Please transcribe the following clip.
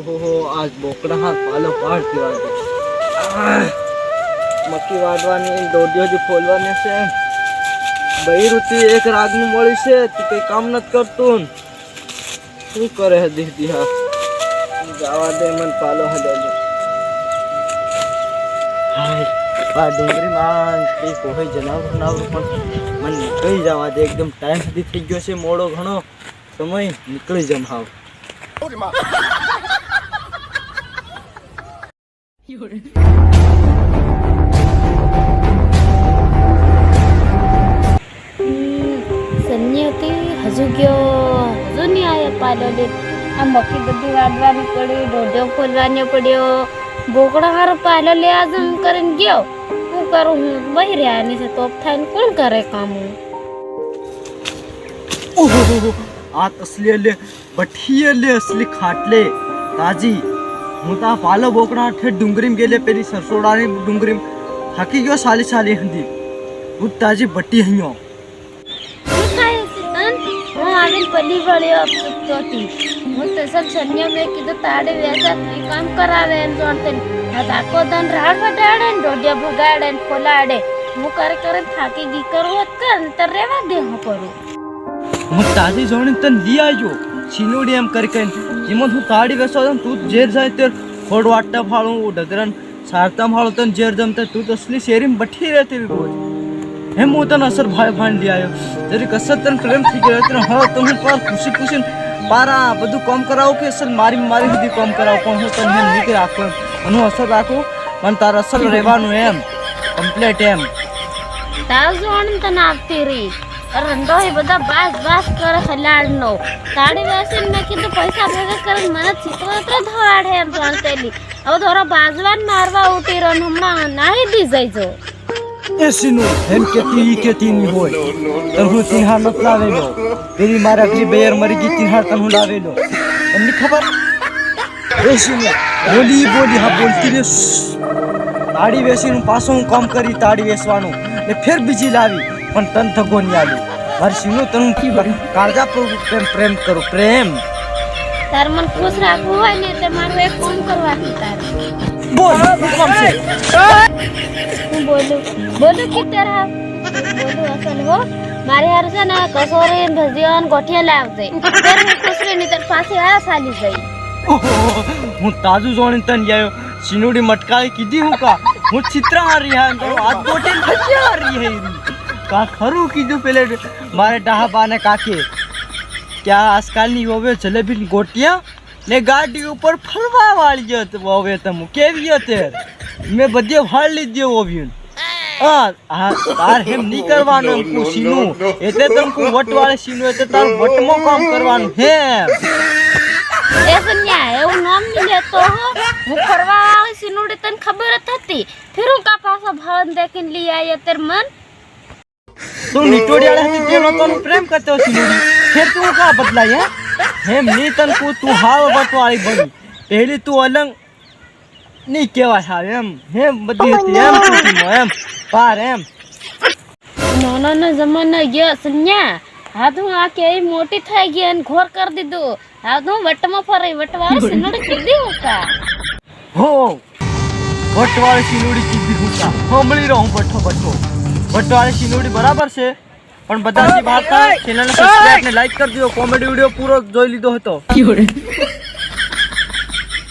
ઓહો આજ બોકડા હાથ પાલો પાડ દેવા દે મક્કી વાળવાની દોડીઓ જે ફોલવાની છે. બૈરુતી એક રાગનું મળી છે, તું કઈ કામ નથી કરતું. શું કરે હે દીદી હા? જવા દે, મને પાલો હાય, આ ડુંગળી માં કઈ કોઈ જનાવર જનાવર પણ મને નીકળી જવા દે. એકદમ ટાઈમ સુધી થઈ ગયો છે મોડો ઘણો. સમય નીકળી જમ હાવ. સંન્યાથી હજુ ગયો. હજુ નહીં આવ્યો પાલો લે આ મક્કી બધી વાડવાની પડી ઢોઢો ખોલવાનો પડ્યો. બોકડા હારો પાલો લે આજ એમ કરીને ગયો. શું કરું હું? બહી રહ્યા નહીં છે તોપ થાય ને કોણ કરે કામ? ઓહો આ તસલી લે બઠીએ લે અસલી ખાટલે. તાજી હું તા પાલો બોકડા ઠે ડુંગરીમ ગેલે પેલી સરસોડાની ડુંગરીમ થાકી ગયો સાલી સાલી હંધી હું તાજી બટી હૈયો શું થાય છે તન હું આવીને પલી વળ્યો પૂછતો હતી હું તો સબ સંન્યા મેં કીધું તાડે વેસા તું કામ કરાવે એમ જોડતે આખો દન રાડ વટાડે ને ઢોઢિયા ભગાડે ને ફોલાડે હું કરે કરે થાકી ગઈ કરું હોત કર ને તાર રેવા દે હું કરું હું તાજી જોણી તને લઈ આવ્યો છીનોડી એમ કરી કરીને. જેમાં હું તાડી બેસો છું, તું ઝેર જાય તે ખોડ વાટતા ફાળું ડગરન સારતા ફાળું તને ઝેર જમતા. તું તો અસલી શેરીમ બઠી રહેતી રોજ હેમ હું તને અસર ભાઈ લઈ આવ્યો જરી કસર તને પ્રેમ થઈ ગયો. તને હવે તો હું પર ખુશી ખુશી પારા બધું કામ કરાવું કે અસર મારી મારી સુધી કામ કરાવું? પણ હું તને એમ નીકળી રાખું એમ. અને અસર રાખું? પણ તારા અસર રહેવાનું એમ. કમ્પ્લેટ એમ. તાવ રહી? રંડો એ બધા બાસ બાસ કરે ખલાડ નો તાળી બેસીને મેં કીધું, પૈસા ભેગા કરીને મને ચિત્ર તો ધોવાડે એમ જાણતેલી હવે થોડો બાજવાન મારવા ઉઠી રહ્યો હમણાં નાહી દી જઈજો. એસીનો એમ કેતી ઈ કેતી ની હોય. તને હું તિહાર નત લાવેલો. પેલી મારા પેલી બેયર મરી ગઈ, તિહાર તન હું લાવેલો. એમની ખબર? એસીનું બોલી બોલી, હા બોલતી રે તાળી વેસીનું પાછું કામ કરી તાળી વેસવાનું. ને ફેર બીજી લાવી. પણ તન થગો નહીં આવી મારી સીનું તને હું કી કાળજા પ્રેમ પ્રેમ કરું પ્રેમ તાર મને ખુશ રાખવું હોય ને તે મારું એક કામ કરવાથી તારે બોલ શું કામ છે હું બોલું બોલું કે તારા બોલું અસલ હો મારે હાર છે ને કસોરી ને ભજીયા ને ગોઠિયા લાવજે ત્યારે હું ખુશ રહી તાર પાસે આ સાલી જઈ ઓહો, હું તાજું જોણી તને આવ્યો સિનુડી મટકાઈ કીધી હું કા હું ચિત્ર હારી હા તો હાથ ગોટી ભજી હારી હે કા ખરું કીધું પેલે મારે ડાહાબાને કાકે કે આ આજકાલની હવે જલેબી ગોટિયા ને ગાડી ઉપર ફરવા વાળી ગયો હવે તમે કેવી તે મેં બધે ફાળ લીધી ઓવ્યું હા હા તાર હેમ નહીં કરવાનું એમ કુ સીનું એટલે તમ કુ વટ વાળે સીનું એટલે તાર વટમાં કામ કરવાનું હે એ સન્યા એવું નામ નહીં લેતો હો હું ફરવા આવી સિનુડી તને ખબર જ હતી ફિર હું કા પાછા ભાવન દેખીને લઈ આવી અત્યારે મન તું નીટોડિયાળે હતી તેનો તને પ્રેમ કરતો સીનુડી ફેર તું કા બદલાય હે હેમ ની તન કુ તું હાવ વટવાળી બની પહેલી તું અલંગ નહીં કહેવાય હાવ એમ હેમ બધી હતી એમ તું એમ પાર એમ નાનો નો જમાનો ગયો સન્યા હા તો હું આ કેવી મોટી થઈ ગઈ અને ઘોર કરી દીધું હા તો હું વટમાં ફરી વટવાળી સિનુડી કીધી હું કા હો વટવાળી સીનુડી કીધી હું કા સાંભળી રહું બઠો બઠો વટવાળી સીનુડી બરાબર છે. પણ બધા બહાર ચેનલને સબસ્ક્રાઇબ ને લાઈક કરી દો કોમેડી વિડિયો પૂરો જોઈ લીધો હતો.